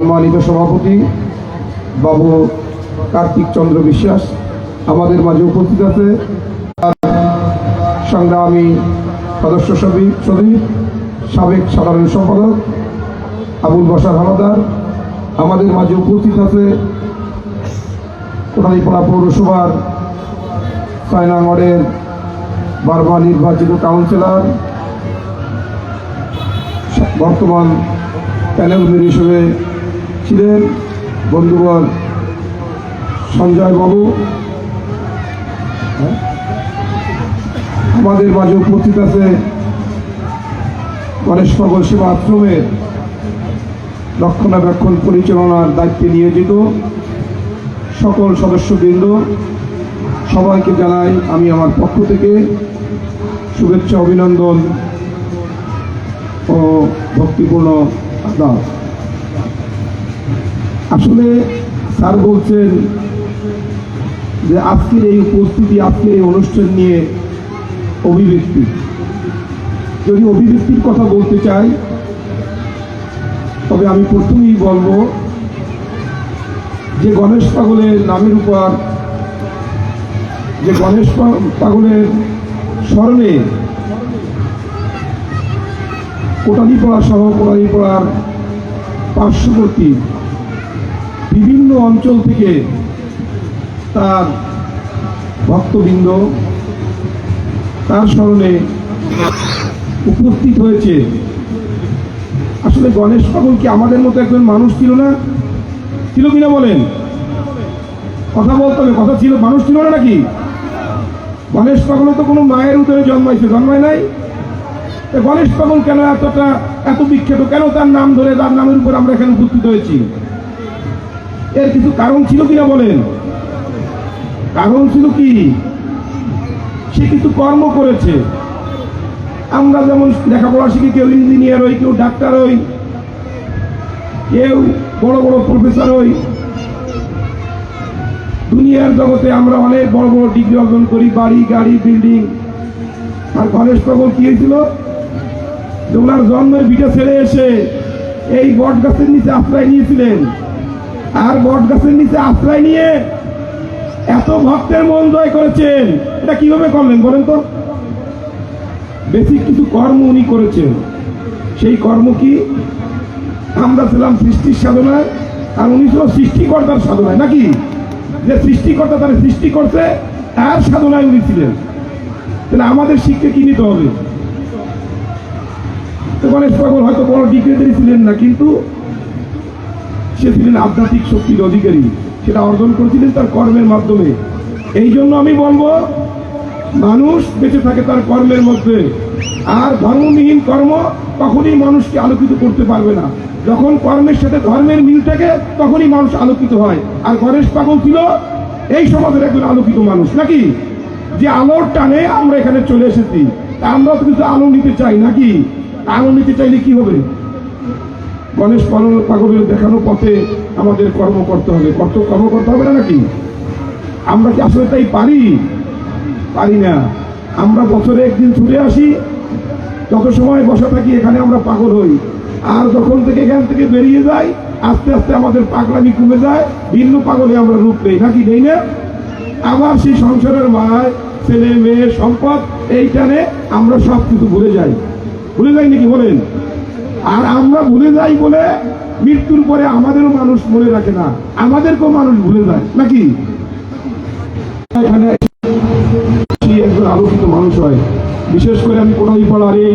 সম্মানিত সভাপতি বাবু কার্তিক চন্দ্র বিশ্বাস আমাদের মাঝে উপস্থিত আছে। সংগ্রামী সদস্য সদী- সদীপ সাবেক সাধারণ সম্পাদক আবুল বসার হাওলাদার আমাদের মাঝে উপস্থিত আছে কোটালীপাড়া পৌরসভার ওয়ার্ডের বারবার নির্বাচিত কাউন্সিলর, বর্তমান প্যানেল হিসেবে ছিলেন সঞ্জয় বাবু। হ্যাঁ? আমাদের মাঝে উপস্থিত আছে গণেশ পাগল সেবা আশ্রমের রক্ষণাবেক্ষণ পরিচালনার দায়িত্বে নিয়োজিত সকল সদস্যবৃন্দ। সবাইকে জানাই আমি আমার পক্ষ থেকে শুভেচ্ছা, অভিনন্দন ও ভক্তিপূর্ণ আদাব। আসলে স্যার বলছেন যে আজকের এই উপস্থিতি, আজকের এই অনুষ্ঠান নিয়ে অভিব্যক্তি। যদি অভিব্যক্তির কথা বলতে চাই, তবে আমি প্রথমেই বলব যে গণেশ পাগলের নামের উপর, যে গণেশ পাগলের স্মরণে কোটালীপাড়া সহ কোটালীপাড়ার পার্শ্ববর্তী বিভিন্ন অঞ্চল থেকে তার ভক্তবৃন্দ তার স্মরণে উপস্থিত হয়েছে। আসলে গণেশ পাগল কি আমাদের মতো একজন মানুষ ছিল না? ছিল কিনা বলেন? কথা বলতে হবে, কথা ছিল, মানুষ ছিল না নাকি? গণেশ পাগলও তো কোনো মায়ের উদরে জন্মাইছে, জন্মায় নাই? গণেশ পাগল কেন এতটা, এত বিখ্যাত, কেন তার নাম ধরে, তার নামের উপর আমরা এখানে উপস্থিত হয়েছি? এর কিছু কারণ ছিল কিনা বলেন? কারণ ছিল কি? সে কিছু কর্ম করেছে। আমরা যেমন লেখাপড়া শিখি, কেউ ইঞ্জিনিয়ার হই, কেউ ডাক্তার হই, কেউ বড় বড় প্রফেসর হই। দুনিয়ার জগতে আমরা অনেক বড় বড় ডিগ্রি অর্জন করি, বাড়ি, গাড়ি বিল্ডিং আর গণেশ পাগল কি হয়েছিল? ওনার জন্মের বিটা ছেড়ে এসে এই বট গাছের নিচে আশ্রয় নিয়েছিলেন। আর বট গাছের নিচে আশ্রয় নিয়ে এত ভক্তের মন জয় করেছেন, এটা কীভাবে করলেন বলেন তো? বেসিক কিছু কর্ম উনি করেছেন। সেই কর্ম কি? আমরা ছিলাম সৃষ্টির সাধনায়, আর উনি ছিল সৃষ্টিকর্তার সাধনায়, নাকি? যে সৃষ্টিকর্তা তার সৃষ্টি করতে তার সাধনায় উনি ছিলেন। তাহলে আমাদের শিখতে কি নিতে হবে? গণেশ পাগল হয়তো বড় ডিগ্রেডারি ছিলেন না, কিন্তু সে ছিলেন আধ্যাত্মিক শক্তির অধিকারী। সেটা অর্জন করেছিলেন তার কর্মের মাধ্যমে। এই জন্য আমি বলব, মানুষ বেঁচে থাকে তার কর্মের মধ্যে। আর ধর্মবিহীন কর্ম কখনই মানুষকে আলোকিত করতে পারবে না। যখন কর্মের সাথে ধর্মের মিল থাকে, তখনই মানুষ আলোকিত হয়। আর গণেশ পাগল ছিল, এই সমাজের একজন আলোকিত মানুষ, নাকি? যে আলোর টানে আমরা এখানে চলে এসেছি। তা আমরা তো কিছু আলো নিতে চাই, নাকি? আলো নিতে চাইলে কি হবে? গণেশ পাগল পাগলের দেখানো পথে আমাদের কর্ম করতে হবে। কর্ত কর্ম করতে হবে না নাকি? আমরা কি আসলে তাই পারি? পারি না। আমরা বছরে একদিন ছুটে আসি, যত সময় বসা থাকি এখানে আমরা পাগল হই। আর যখন থেকে এখান থেকে বেরিয়ে যাই, আস্তে আস্তে আমাদের পাগলামি কমে যায়, ভিন্ন পাগলে আমরা রূপ নেই। নাকি নেই না? আবার সেই সংসারের মায়, ছেলে, মেয়ে, সম্পদ এইখানে আমরা সব কিছু ভুলে যাই। ভুলে যাই নাকি বলেন? আর আমরা ভুলে যাই বলে মৃত্যুর পরে আমাদেরও মানুষ মনে রাখে না। আমাদেরকেও মানুষ ভুলে যায়, নাকি? এখানে একজন আলোকিত মানুষ হয়। বিশেষ করে আমি কোনো পাড়ার এই